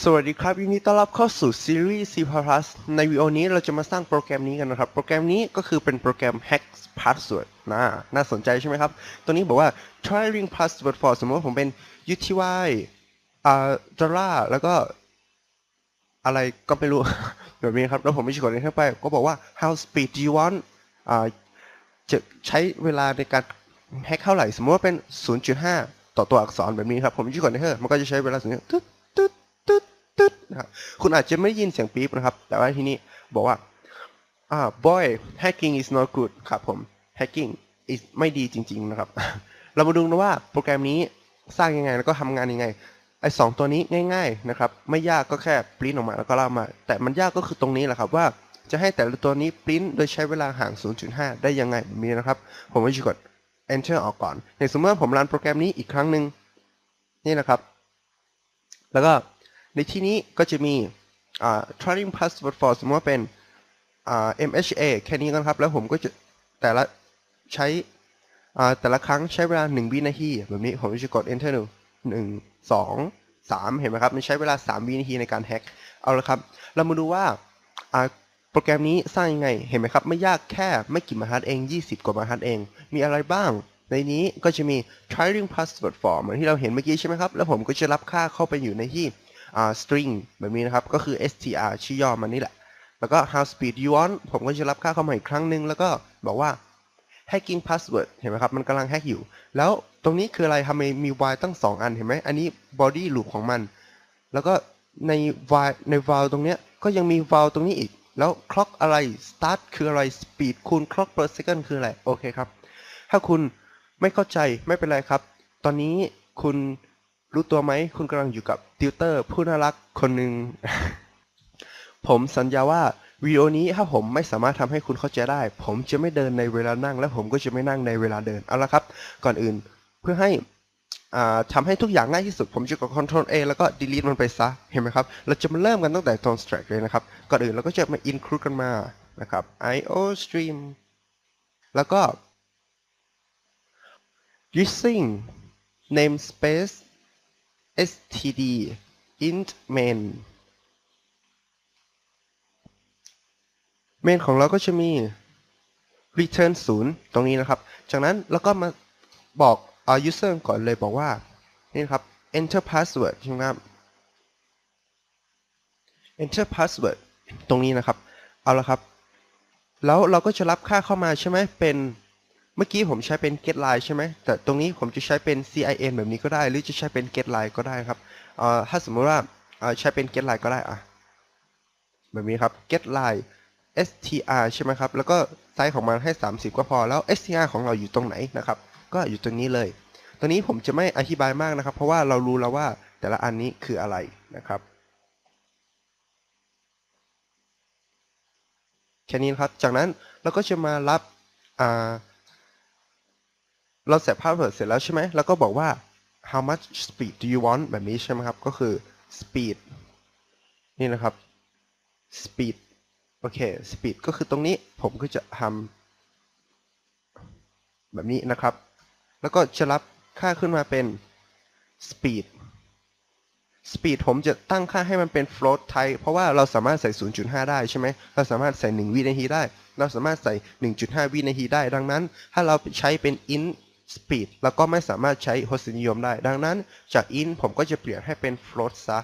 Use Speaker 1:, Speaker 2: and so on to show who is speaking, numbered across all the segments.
Speaker 1: สวัสดีครับยินดีต้อนรับเข้าสู่ซีรีส์ C++ ในวิดีโอนี้เราจะมาสร้างโปรแกรมนี้กันนะครับ โปรแกรมนี้ก็คือเป็นโปรแกรม hack password นะน่าสนใจใช่ไหมครับ ตัวนี้บอกว่า trying password for สมมติว่าผมเป็น uty อ่า dollar แล้วก็อะไรก็ไม่รู้ แบบนี้ครับ แล้วผมไม่ใช่กดเข้าไป ก็บอกว่า how speed do you want อ่าจะใช้เวลาในการแฮกเท่าไหร่ สมมติว่าเป็น 0.5 ต่อตัวอักษรแบบนี้ครับ ผมชี้กด enter มันก็จะใช้เวลาถึงตึ๊ดตึ๊ดตึ๊ดตึ๊ด นะครับคุณอาจจะไม่ได้ยินเสียงปี๊บนะครับ แต่ว่าที่นี้บอกว่าอ่า boy hacking is not good ครับผม hacking is ไม่ดีจริง ๆ นะครับ เรามาดูนะว่าโปรแกรมนี้สร้างยังไงแล้วก็ทำงานยังไงไอ้สองตัวนี้ง่าย ๆนะครับ ไม่ยากก็แค่ปริ้นออกมาแล้วก็ลากมา แต่มันยากก็คือตรงนี้แหละครับว่าจะให้แต่ละตัวนี้ปริ้นโดยใช้เวลาห่าง 0.5 ได้ยังไงแบบนี้นะครับ ผมก็จะกด enter ออกก่อนอย่างสมมติว่าผมรันโปรแกรมนี้อีกครั้งหนึ่งนี่นะครับ แล้วก็ ในที่นี้ก็จะมี trying password for สมมติว่าเป็น MHA แค่นี้กันครับ แล้วผมก็จะแต่ละใช้อ่แต่ละครั้งใช้เวลา 1 วินาที แบบนี้ผมจะกด enter หนึ่งสองสามเห็นไหมครับ มันใช้เวลา 3 วินาทีในการแฮ็กเอาละครับ เรามาดูว่าโปรแกรมนี้สร้างยังไงเห็นไหมครับ ไม่ยากแค่ไม่กี่บรรทัดเอง 20 กว่าบรรทัดเอง มีอะไรบ้าง ในนี้ก็จะมี trying password for เหมือนที่เราเห็นเมื่อกี้ใช่ไหมครับ แล้วผมก็จะรับค่าเข้าไปอยู่ในที่ string แบบนี้นะครับ ก็คือ str ชื่อย่อมันนี่แหละ แล้วก็ how speed you want ผมก็จะรับค่าเข้ามาอีกครั้งหนึ่งแล้วก็บอกว่า hacking password เห็นไหมครับ มันกำลังแฮกอยู่ แล้วตรงนี้คืออะไรทำไมมี while ตั้ง 2 อันเห็นไหมอันนี้ body loop ของมัน แล้วก็ใน while ใน while ตรงเนี้ยก็ยังมี while ตรงนี้อีก แล้ว clock อะไร start คืออะไร speed คูณ clock per second คืออะไร โอเคครับ ถ้าคุณไม่เข้าใจไม่เป็นไรครับ ตอนนี้คุณ รู้ตัวไหม คุณกำลังอยู่กับติวเตอร์ผู้น่ารักคนหนึ่ง ผมสัญญาว่าวิดีโอนี้ถ้าผมไม่สามารถทำให้คุณเข้าใจได้ ผมจะไม่เดินในเวลานั่ง และผมก็จะไม่นั่งในเวลาเดิน เอาละครับ ก่อนอื่นเพื่อให้อ่าทำให้ทุกอย่างง่ายที่สุด ผมจะกด Ctrl A แล้วก็ delete มันไปซะ เห็นไหมครับ เราจะมาเริ่มกันตั้งแต่ตอน track เลยนะครับ ก่อนอื่นเราก็จะมา include กันมา นะครับ io stream แล้วก็ using namespace std int main เมนของเราก็จะมี return 0 ตรงนี้นะครับ จากนั้นเราก็มาบอกเอา user ก่อนเลยบอกว่า นี่ครับ enter password ใช่ไหมครับ enter password ตรงนี้นะครับ เอาละครับ แล้วเราก็จะรับค่าเข้ามาใช่ไหมเป็น เมื่อกี้ผมใช้เป็น get line ใช่ไหม แต่ตรงนี้ผมจะใช้เป็น cin แบบนี้ก็ได้ หรือจะใช้เป็น get line ก็ได้ครับถ้าสมมติว่าใช้เป็น get line ก็ได้อะแบบนี้ครับ get line str ใช่ไหมครับ แล้วก็ไซส์ของมันให้ 30 ก็พอ แล้ว str ของเราอยู่ตรงไหนนะครับ ก็อยู่ตรงนี้เลย ตรงนี้ผมจะไม่อธิบายมากนะครับ เพราะว่าเรารู้แล้วว่าแต่ละอันนี้คืออะไรนะครับ แค่นี้นครับ จากนั้นเราก็จะมารับอ่า เราเสร็จพาสเวิร์ดเสร็จแล้วใช่ไหมแล้วก็บอกว่า how much speed do you want แบบนี้ใช่ไหมครับ ก็คือ speed นี่นะครับ speed โอเค speed ก็คือตรงนี้ผมก็จะทำแบบนี้นะครับ แล้วก็จะรับค่าขึ้นมาเป็น speed speed ผมจะตั้งค่าให้มันเป็น float type เพราะว่าเราสามารถใส่ 0.5 ได้ใช่ไหม เราสามารถใส่ 1 วินาทีได้ เราสามารถใส่ 1.5 วินาทีได้ ดังนั้น ถ้าเราใช้เป็น int speed เราก็ไม่สามารถใช้ทศนิยมได้ ดังนั้นจาก int ผมก็จะเปลี่ยนให้เป็น float ซะ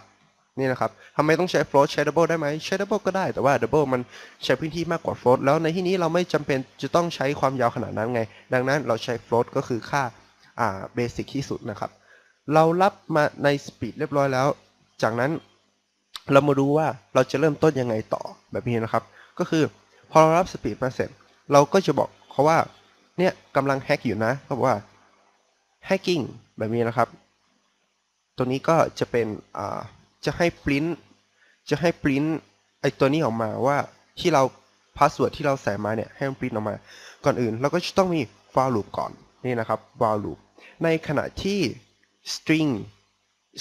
Speaker 1: นี่นะครับทำไมต้องใช้ float ใช้ double ได้ไหมใช้ double ก็ได้ แต่ว่า double มันใช้พื้นที่มากกว่า float แล้วในที่นี้เราไม่จำเป็นจะต้องใช้ความยาวขนาดนั้นไง ดังนั้นเราใช้ float ก็คือค่าอ่า basic ที่สุดนะครับ เรารับมาใน speed เรียบร้อยแล้ว จากนั้นเรามาดูว่าเราจะเริ่มต้นยังไงต่อแบบนี้นะครับ ก็คือพอเรารับ speed มาเสร็จ เราก็จะบอกเขาว่า เนี่ยกำลังแฮกอยู่นะเขาบอกว่า hacking แบบนี้นะครับ ตัวนี้ก็จะเป็นอ่าจะให้ print จะให้ print ไอตัวนี้ออกมาว่าที่เรา password ที่เราใส่มาเนี่ยให้มัน print ออกมา ก่อนอื่นเราก็จะต้องมี while loop ก่อนนี่นะครับ while loop ในขณะที่ string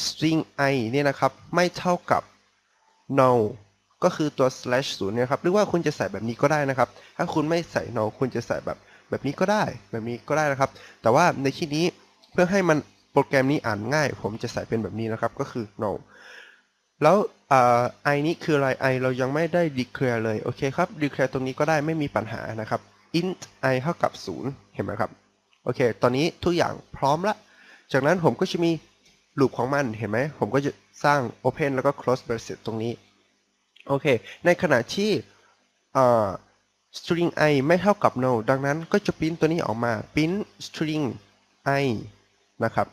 Speaker 1: string i เนี่ยนะครับไม่เท่ากับ null ก็คือตัว slash ศูนย์นี่ยครับ หรือว่าคุณจะใส่แบบนี้ก็ได้นะครับ ถ้าคุณไม่ใส่ null คุณจะใส่แบบ แบบนี้ก็ได้แบบนี้ก็ได้นะครับ แต่ว่าในที่นี้เพื่อให้มันโปรแกรมนี้อ่านง่าย ผมจะใส่เป็นแบบนี้นะครับก็คือ null แล้วอา i นี้คืออะไร i เรายังไม่ได้ declare เลยโอเคครับ declare ตรงนี้ก็ได้ไม่มีปัญหานะครับ int i เท่ากับ 0 เห็นไหมครับโอเค ตอนนี้ทุกอย่างพร้อมละ จากนั้นผมก็จะมีลูปของมันเห็นไหม ผมก็จะสร้าง open แล้วก็ close bracket ตรงนี้ โอเค ในขณะที่ string i ไม่เท่ากับ no ดังนั้นก็จะปริ้นตัวนี้ออกมาปริ้น string i นะครับ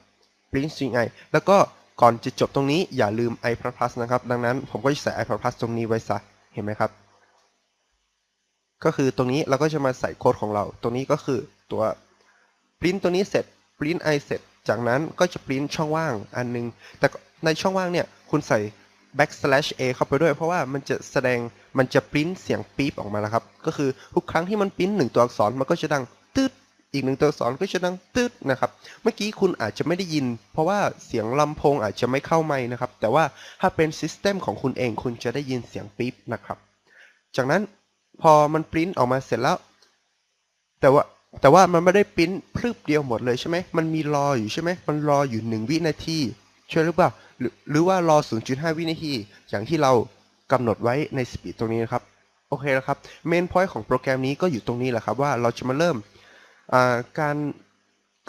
Speaker 1: print string i แล้วก็ก่อนจะจบตรงนี้อย่าลืม i++ plus นะครับ ดังนั้นผมก็จะใส่ i++ plus ตรงนี้ไว้ซะ เห็นไหมครับ ก็คือตรงนี้เราก็จะมาใส่โค้ดของเรา ตรงนี้ก็คือตัว print ตัวนี้เสร็จ print i เสร็จ จากนั้นก็จะ print ช่องว่างอันนึง แต่ในช่องว่างเนี่ยคุณใส่ backslash a เข้าไปด้วย เพราะว่ามันจะแสดงมันจะ print เสียงปี๊บออกมาแล้วครับ ก็คือทุกครั้งที่มัน print หนึ่งตัวอักษรมันก็จะดังตืดอีกหนึ่งตัวอักษรก็จะดังตืดนะครับ เมื่อกี้คุณอาจจะไม่ได้ยิน เพราะว่าเสียงลำโพงอาจจะไม่เข้าไมค์นะครับ แต่ว่าถ้าเป็นซิสเต็มของคุณเองคุณจะได้ยินเสียงปี๊บนะครับ จากนั้นพอมันปริ้นออกมาเสร็จแล้ว แต่ว่าแต่ว่ามันไม่ได้ปริ้นพรึบเดียวหมดเลยใช่ไหมมันมีรออยู่ใช่ไหมมันรออยู่1วินาที ใช่หรือเปล่าหรือหรือว่ารอ 0.5 วินาที อย่างที่เรากำหนดไว้ในสปีดตรงนี้นะครับ โอเคแล้วครับเมนพอยต์ของโปรแกรมนี้ก็อยู่ตรงนี้แหละครับว่าเราจะมาเริ่มการ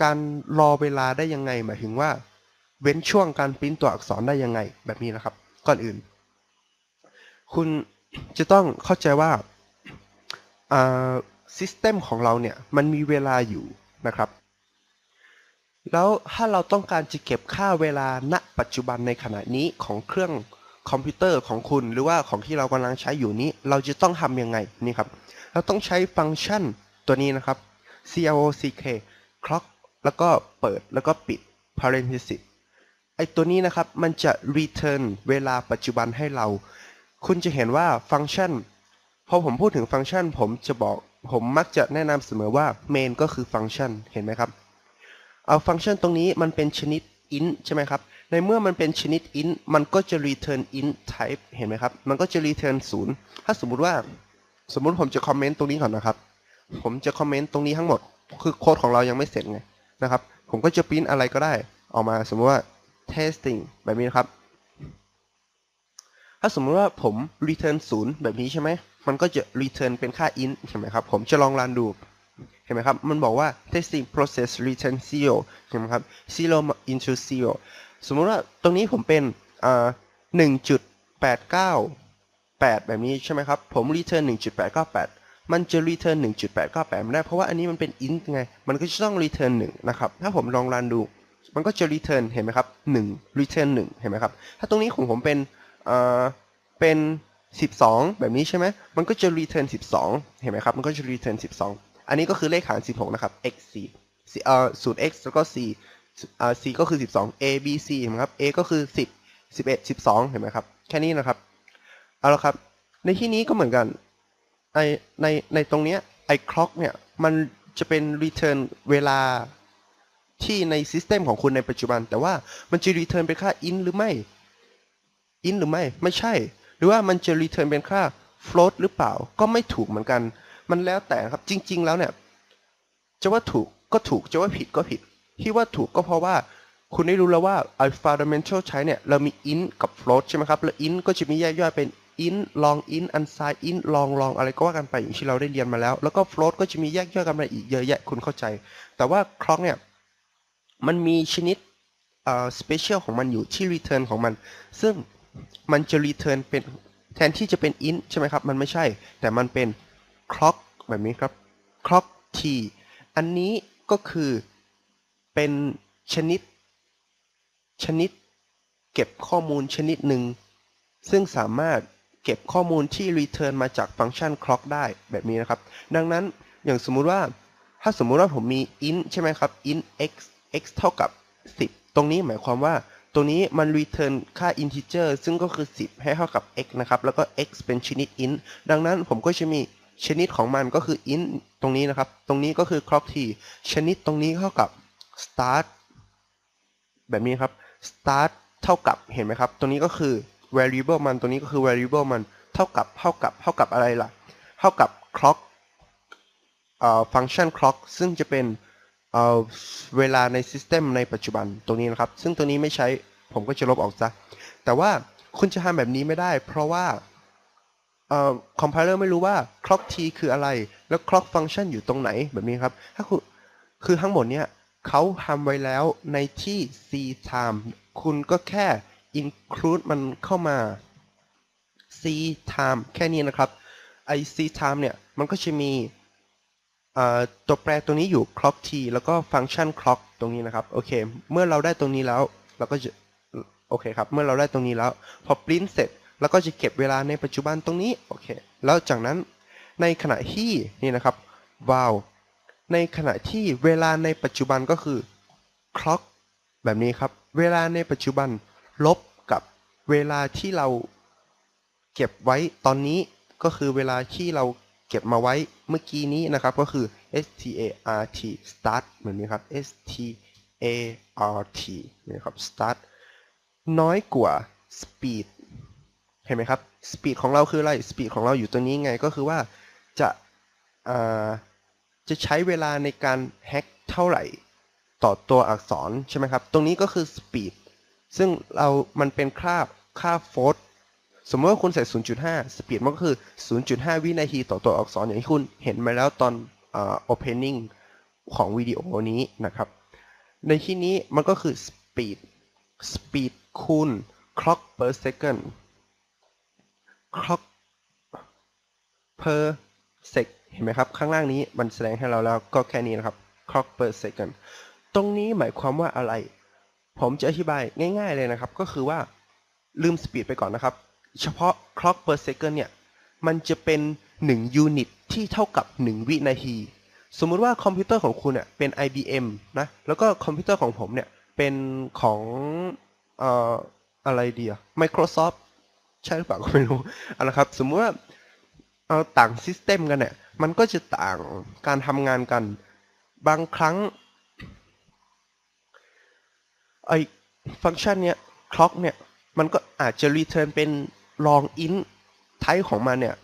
Speaker 1: การรอเวลาได้ยังไง หมายถึงว่า เว้นช่วงการปริ้นตัวอักษรได้ยังไงแบบนี้นะครับ ก่อนอื่น คุณจะต้องเข้าใจว่าซิสเต็มของเราเนี่ยมันมีเวลาอยู่นะครับ แล้วถ้าเราต้องการจะเก็บค่าเวลาณ ปัจจุบันในขณะนี้ของเครื่องคอมพิวเตอร์ของคุณ หรือว่าของที่เรากำลังใช้อยู่นี้ เราจะต้องทำยังไงนี่ครับเราต้องใช้ฟังก์ชันตัวนี้นะครับ clock clock แล้วก็เปิดแล้วก็ปิด parenthesis ไอตัวนี้นะครับมันจะ return เวลาปัจจุบันให้เรา คุณจะเห็นว่าฟังก์ชันพอผมพูดถึงฟังก์ชัน ผมจะบอกผมมักจะแนะนำเสมอว่า main ก็คือฟังก์ชันเห็นไหมครับ เอาฟังก์ชันตรงนี้มันเป็นชนิด int ใช่ไหมครับ ในเมื่อมันเป็นชนิด int มันก็จะ return int type เห็นไหมครับ มันก็จะ return 0 ถ้าสมมุติว่า สมมุติผมจะคอมเมนต์ตรงนี้ก่อนนะครับ ผมจะคอมเมนต์ตรงนี้ทั้งหมด คือโค้ดของเรายังไม่เสร็จไงนะครับ ผมก็จะปริ้นอะไรก็ได้ ออกมาสมมติว่า testing แบบนี้นะครับ ถ้าสมมติว่าผม return 0 แบบนี้ใช่ไหม มันก็จะ return เป็นค่า int ใช่ไหมครับ ผมจะลองรันดู เห็นไหมครับ มันบอกว่า testing process return zero เห็นไหมครับ zero into zero สมมติว่าตรงนี้ผมเป็นอ่าหนึ่งจุดแปดเก้าแปดแบบนี้ใช่ไหมครับ ผม return หนึ่งจุดแปดเก้าแปดมันจะ return หนึ่งจุดแปดเก้าแปดไม่ได้ เพราะว่าอันนี้มันเป็น int ไง มันก็จะต้อง return หนึ่งนะครับ ถ้าผมลองรันดู มันก็จะ return เห็นไหมครับหนึ่ง return หนึ่งเห็นไหมครับ ถ้าตรงนี้ของผมเป็นอ่าเป็น 12 แบบนี้ใช่ไหม มันก็จะ return 12 เห็นไหมครับ มันก็จะ return 12 อันนี้ก็คือเลขหาร 16 นะครับ x 4เอ่อศูนย์ x แล้วก็ c อ่า c ก็คือ 12 a b c เห็นไหมครับ a ก็คือ 10 11 12 เห็นไหมครับ แค่นี้นะครับ เอาละครับ ในที่นี้ก็เหมือนกัน ใน ใน ในตรงเนี้ยไอ้ clock เนี่ย มันจะเป็น return เวลาที่ใน system ของคุณในปัจจุบัน แต่ว่ามันจะ return เป็นค่า int หรือไม่ int หรือไม่ ไม่ใช่ หรือว่ามันจะ return เป็นค่า float หรือเปล่า ก็ไม่ถูกเหมือนกัน มันแล้วแต่ครับจริง ๆ แล้วเนี่ยจะว่าถูกก็ถูกจะว่าผิดก็ผิด ที่ว่าถูกก็เพราะว่าคุณได้รู้แล้วว่า i fundamental ใช้เนี่ย เรามี int กับ float ใช่ไหมครับ แล้ว int ก็จะมีแยกย่อยเป็น int long int unsigned int long long อะไรก็ว่ากันไปอย่างที่เราได้เรียนมาแล้ว แล้วก็ float ก็จะมีแยกย่อยกันมาอีกเยอะแยะคุณเข้าใจ แต่ว่า clock เนี่ยมันมีชนิดเอ่อ special ของมันอยู่ที่ return ของมัน ซึ่งมันจะ return เป็นแทนที่จะเป็น int ใช่ไหมครับ มันไม่ใช่ แต่มันเป็น clock แบบนี้ครับ clock t อันนี้ก็คือเป็นชนิด ชนิด เก็บข้อมูลชนิดหนึ่ง ซึ่งสามารถเก็บข้อมูลที่ return มาจากฟังก์ชัน clock ได้แบบนี้นะครับ ดังนั้นอย่างสมมุติว่า ถ้าสมมุติว่าผมมี int ใช่ไหมครับ int x x เท่ากับ 10 ตรงนี้หมายความว่าตรงนี้มัน return ค่า integer ซึ่งก็คือ 10 ให้เท่ากับ x นะครับ แล้วก็ x เป็นชนิด int ดังนั้นผมก็จะมี ชนิดของมันก็คือ int ตรงนี้นะครับ ตรงนี้ก็คือ clock t ชนิดตรงนี้เท่ากับ start แบบนี้ครับ start เท่ากับเห็นไหมครับ ตรงนี้ก็คือ variable มัน ตรงนี้ก็คือ variable มัน เท่ากับเท่ากับเท่ากับอะไรล่ะ เท่ากับ clock เอ่อฟังก์ชัน clock ซึ่งจะเป็นเอ่อเวลาใน system ในปัจจุบันตรงนี้นะครับ ซึ่งตัวนี้ไม่ใช้ผมก็จะลบออกซะ แต่ว่าคุณจะทำแบบนี้ไม่ได้ เพราะว่า เอ่อคอมไพเลอร์ไม่รู้ว่า clock t คืออะไร แล้ว clock function อยู่ตรงไหนแบบนี้ครับ ถ้าคุณคือทั้งหมดเนี่ยเขาทำไว้แล้วในที่ c time คุณก็แค่ include มันเข้ามา c time แค่นี้นะครับ ไอ c time เนี่ย มันก็จะมีตัวแปรตัวนี้อยู่ clock t แล้วก็ฟังก์ชัน clock ตรงนี้นะครับ โอเค เมื่อเราได้ตรงนี้แล้ว เราก็จะ โอเคครับ เมื่อเราได้ตรงนี้แล้ว พอปริ้นเสร็จ เราก็จะเก็บเวลาในปัจจุบันตรงนี้โอเคแล้วจากนั้นในขณะที่นี่นะครับ wow ในขณะที่เวลาในปัจจุบันก็คือ clock แบบนี้ครับ เวลาในปัจจุบันลบกับเวลาที่เราเก็บไว้ตอนนี้ก็คือเวลาที่เราเก็บมาไว้เมื่อกี้นี้นะครับก็คือ start start เหมือนนี้ครับ start นี่ครับ start น้อยกว่า speed เห็นไหมครับ speed ของเราคืออะไร speed ของเราอยู่ตัวนี้ไงก็คือว่าจะาจะใช้เวลาในการแฮ็กเท่าไหร่ต่อตัวอักษรใช่ไหมครับ ตรงนี้ก็คือ speed ซึ่งเรา มันเป็นค่าค่าโฟร์สมมติว่าคุณใส่ 0.5 speed มันก็คือ 0.5 วินาทีต่อตัวอักษรอย่างที่คุณเห็นมาแล้วตอนอ่า opening ของวิดีโอนี้นะครับ ในที่นี้มันก็คือ speed speed คูณ clock per second clock per sec เห็นไหมครับ ข้างล่างนี้มันแสดงให้เราแล้วก็แค่นี้นะครับ clock per second ตรงนี้หมายความว่าอะไร ผมจะอธิบายง่าย ๆเลยนะครับ ก็คือว่าลืม speed ไปก่อนนะครับ เฉพาะ clock per second เนี่ย มันจะเป็น 1 ยูนิตที่เท่ากับ 1 วินาที สมมุติว่าคอมพิวเตอร์ของคุณเนี่ยเป็น IBM นะ แล้วก็คอมพิวเตอร์ของผมเนี่ย เป็นของ เอ่อ อะไรดีอะ Microsoft ใช่หรือเปล่าก็ไม่รู้เอาละครับ สมมุติว่าเอาต่างซิสเต็มกันเนี่ยมันก็จะต่างการทำงานกัน บางครั้งไอฟังก์ชันเนี้ย clock เนี่ยมันก็อาจจะ return เป็น long int type ของมันเนี่ย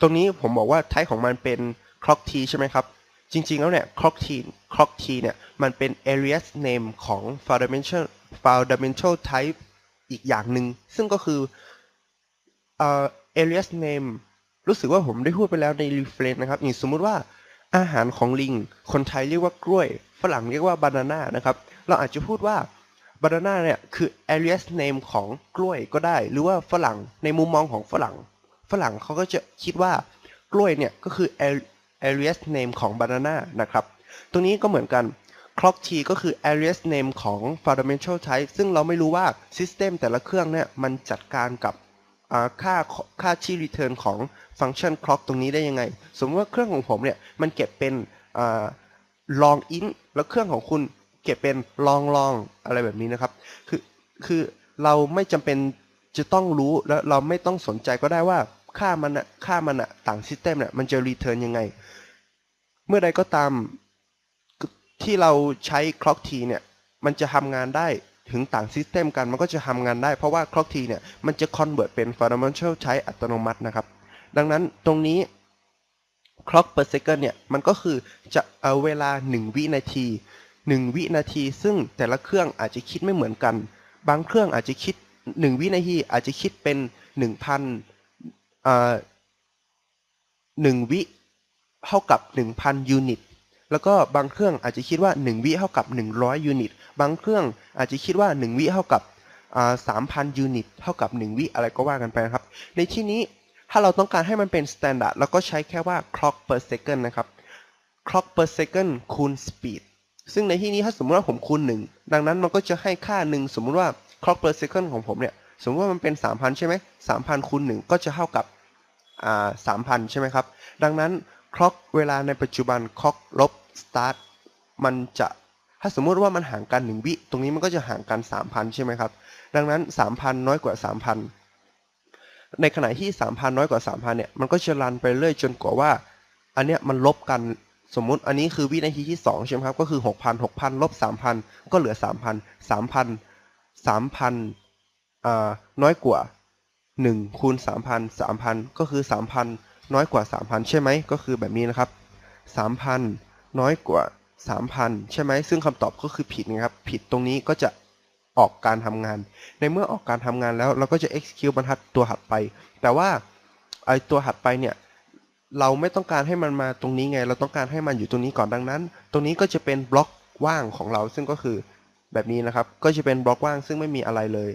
Speaker 1: ตรงนี้ผมบอกว่า type ของมันเป็น clock t ใช่ไหมครับ จริงๆแล้วเนี่ย clock t clock t เนี่ย มันเป็น alias name ของ fundamental fundamental type อีกอย่างหนึ่งซึ่งก็คือเอ่อ alias name รู้สึกว่าผมได้พูดไปแล้วใน reference นะครับอย่างสมมุติว่าอาหารของลิง คนไทยเรียกว่ากล้วย ฝรั่งเรียกว่า banana นะครับ เราอาจจะพูดว่า banana เนี่ยคือ alias name ของกล้วยก็ได้ หรือว่าฝรั่งในมุมมองของฝรั่ง ฝรั่งเขาก็จะคิดว่ากล้วยเนี่ยก็คือ alias name ของ banana นะครับ ตรงนี้ก็เหมือนกัน clock t ก็คือ alias name ของ fundamental type ซึ่งเราไม่รู้ว่า system แต่ละเครื่องเนี่ยมันจัดการกับค่าค่าที่ return ของฟังก์ชัน clock ตรงนี้ได้ยังไง สมมติว่าเครื่องของผมเนี่ยมันเก็บเป็น long int แล้วเครื่องของคุณเก็บเป็น long long อะไรแบบนี้นะครับ คือคือเราไม่จำเป็นจะต้องรู้แล้วเราไม่ต้องสนใจก็ได้ว่าค่ามันอะค่ามันอะต่างซิสเต็มเนี่ยมันจะ return ยังไง เมื่อใดก็ตาม ที่เราใช้ clock t เนี่ย มันจะทำงานได้ถึงต่างซิสเต็มกัน มันก็จะทำงานได้ เพราะว่า clock t เนี่ย มันจะ convert เป็น fundamental ใช้อัตโนมัตินะครับ ดังนั้นตรงนี้ clock per second เนี่ย มันก็คือจะเอาเวลา 1 วินาที 1 วินาที ซึ่งแต่ละเครื่องอาจจะคิดไม่เหมือนกัน บางเครื่องอาจจะคิด 1 วินาทีอาจจะคิดเป็น 1,000อ่า1วิเท่ากับ 1,000 ยูนิต แล้วก็บางเครื่องอาจจะคิดว่า 1 วิเท่ากับ 100 ยูนิต บางเครื่องอาจจะคิดว่า 1 วิเท่ากับอ่า3,000ยูนิต เท่ากับ 1 วิอะไรก็ว่ากันไปนะครับ ในที่นี้ถ้าเราต้องการให้มันเป็น standard เราก็ใช้แค่ว่า clock per second นะครับ clock per second คูณ speed ซึ่งในที่นี้ถ้าสมมติว่าผมคูณ 1 ดังนั้นมันก็จะให้ค่าหนึ่งสมมุติว่า clock per second ของผมเนี่ย สมมติว่ามันเป็น 3,000 ใช่ไหม3,000คูณ1ก็จะเท่ากับอ่า3,000 ใช่ไหมครับ ดังนั้น clock เวลาในปัจจุบัน clock ลบ start มันจะถ้าสมมุติว่ามันห่างกัน 1 วิ ตรงนี้มันก็จะห่างกัน 3,000 ใช่ไหมครับ ดังนั้น 3,000 น้อยกว่า 3,000 ในขณะที่ 3,000 น้อยกว่า 3,000 เนี่ย มันก็จะรันไปเรื่อยจนกว่าว่า อันเนี้ยมันลบกัน สมมุติอันนี้คือวินาทีที่ 2 ใช่ไหมครับ ก็คือ 6,000 6,000 ลบ 3,000 ก็เหลือ 3,000 3,000 3,000อ่าน้อยกว่า 1 คูณ 3,000 3,000 ก็คือ 3,000 น้อยกว่า 3,000 ใช่ไหมก็คือแบบนี้นะครับ 3,000 น้อยกว่า 3,000 ใช่ไหมซึ่งคำตอบก็คือผิดนะครับ ผิดตรงนี้ก็จะออกการทำงาน ในเมื่อออกการทำงานแล้วเราก็จะ execute บรรทัดตัวถัดไป แต่ว่าไอตัวถัดไปเนี่ยเราไม่ต้องการให้มันมาตรงนี้ไง เราต้องการให้มันอยู่ตรงนี้ก่อนดังนั้น ตรงนี้ก็จะเป็นบล็อกว่างของเรา ซึ่งก็คือแบบนี้นะครับ ก็จะเป็นบล็อกว่างซึ่งไม่มีอะไรเลย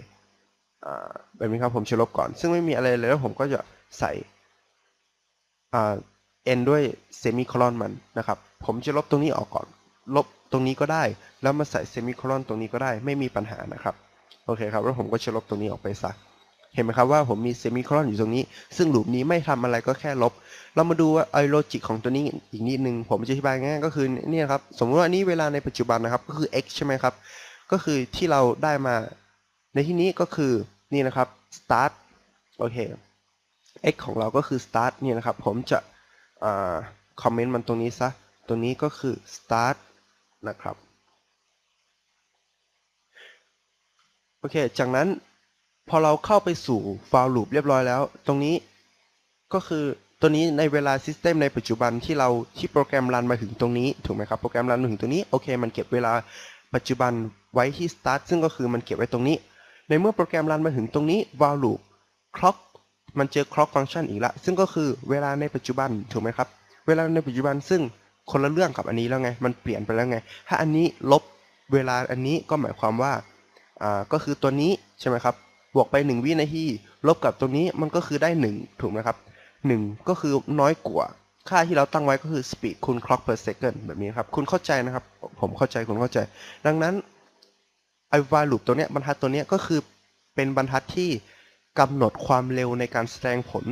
Speaker 1: แบบนี้ครับผมจะลบก่อน ซึ่งไม่มีอะไรเลยแล้วผมก็จะใส่ เอ่า n ด้วยเซมิโคลอนมันนะครับ ผมจะลบตรงนี้ออกก่อน ลบตรงนี้ก็ได้ แล้วมาใส่เซมิโคลอนตรงนี้ก็ได้ ไม่มีปัญหานะครับ โอเคครับ แล้วผมก็จะลบตรงนี้ออกไปซะ เห็นไหมครับว่าผมมีเซมิโคลอนอยู่ตรงนี้ ซึ่งหลูปนี้ไม่ทำอะไรก็แค่ลบ เรามาดูว่าไอโลจิกของตัวนี้อีกนิดนึง ผมจะอธิบายง่ายๆก็คือนี่นะครับ สมมติว่านนี้เวลาในปัจจุบันนะครับ ก็คือ x ใช่ไหมครับ ก็คือที่เราได้มา ในที่นี้ก็คือนี่นะครับ start โอเค x ของเราก็คือ start เนี่ยนะครับ ผมจะคอมเมนต์มันตรงนี้ซะตรงนี้ก็คือ start นะครับ โอเค จากนั้นพอเราเข้าไปสู่ for loop เรียบร้อยแล้ว ตรงนี้ก็คือตัวนี้ในเวลา system ในปัจจุบันที่เราที่โปรแกรมรันมาถึงตรงนี้ ถูกไหมครับ โปรแกรมรันมาถึงตรงนี้ โอเค มันเก็บเวลาปัจจุบันไว้ที่ start ซึ่งก็คือมันเก็บไว้ตรงนี้ ในเมื่อโปรแกรมรันมาถึงตรงนี้ while loop clock มันเจอ clock function อีกละ ซึ่งก็คือเวลาในปัจจุบันถูกไหมครับ เวลาในปัจจุบันซึ่งคนละเรื่องกับอันนี้แล้วไง มันเปลี่ยนไปแล้วไง ถ้าอันนี้ลบเวลาอันนี้ก็หมายความว่า อ่า ก็คือตัวนี้ใช่ไหมครับ บวกไป 1 วินาที ลบกับตรงนี้มันก็คือได้ 1 ถูกไหมครับ 1 ก็คือน้อยกว่า ค่าที่เราตั้งไว้ก็คือ speed คูณ clock per second แบบนี้ครับ คุณเข้าใจนะครับ ผมเข้าใจ คุณเข้าใจ ดังนั้นไอ้ while loop ตัวเนี้ยบรรทัดตัวเนี้ยก็คือเป็นบรรทัดที่ กำหนดความเร็วในการแสดงผล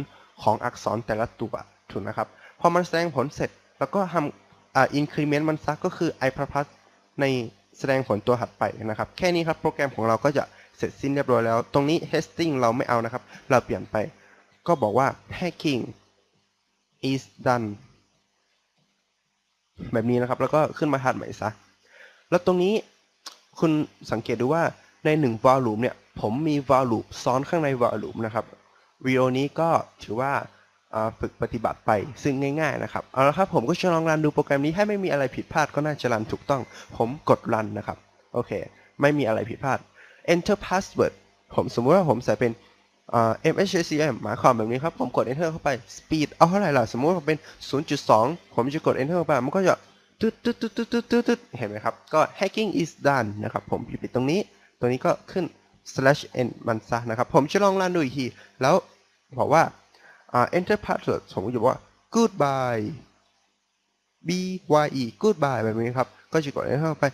Speaker 1: ของอักษรแต่ละตัวถูกนะครับพอมันแสดงผลเสร็จแล้วก็ทำอ่า increment มันซักก็คือ i plus ในแสดงผลตัวถัดไปนะครับ แค่นี้ครับโปรแกรมของเราก็จะเสร็จสิ้นเรียบร้อยแล้ว ตรงนี้ testing เราไม่เอานะครับ เราเปลี่ยนไป ก็บอกว่า hacking is done แบบนี้นะครับ แล้วก็ขึ้นมาถัดใหม่ซะ แล้วตรงนี้คุณสังเกตดูว่าใน1 while loop เนี่ย ผมมี while ซ้อนข้างใน while นะครับวิดีโอนี้ก็ถือว่าฝึกปฏิบัติไปซึ่งง่ายๆนะครับ เอาละครับผมก็จะลองรันดูโปรแกรมนี้ให้ไม่มีอะไรผิดพลาดก็น่าจะรันถูกต้อง ผมกดรันนะครับ โอเค ไม่มีอะไรผิดพลาด enter password ผมสมมติว่าผมใส่เป็น mhcm หมายความแบบนี้ครับ ผมกด enter เข้าไป speed เอาเท่าไหร่ล่ะ สมมติว่าเป็น 0.2 ผมจะกด enter เข้าไป มันก็จะตึ๊ดตึ๊ดตึ๊ดตึ๊ดตึ๊ดตึ๊ดเห็นไหมครับ ก็ hacking is done นะครับ ผมปิดตรงนี้ตรงนี้ก็ขึ้น slash n มันซะนะครับ ผมจะลองรันดูอีกที แล้วบอกว่า enter password ผมก็จะบอกว่า goodbye b y e goodbye แบบนี้ครับ ก็จะกด enter เข้าไป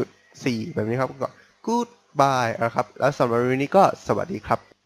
Speaker 1: 0.4 แบบนี้ครับก็ goodbye นะครับ แล้วสำหรับวันนี้ก็สวัสดีครับ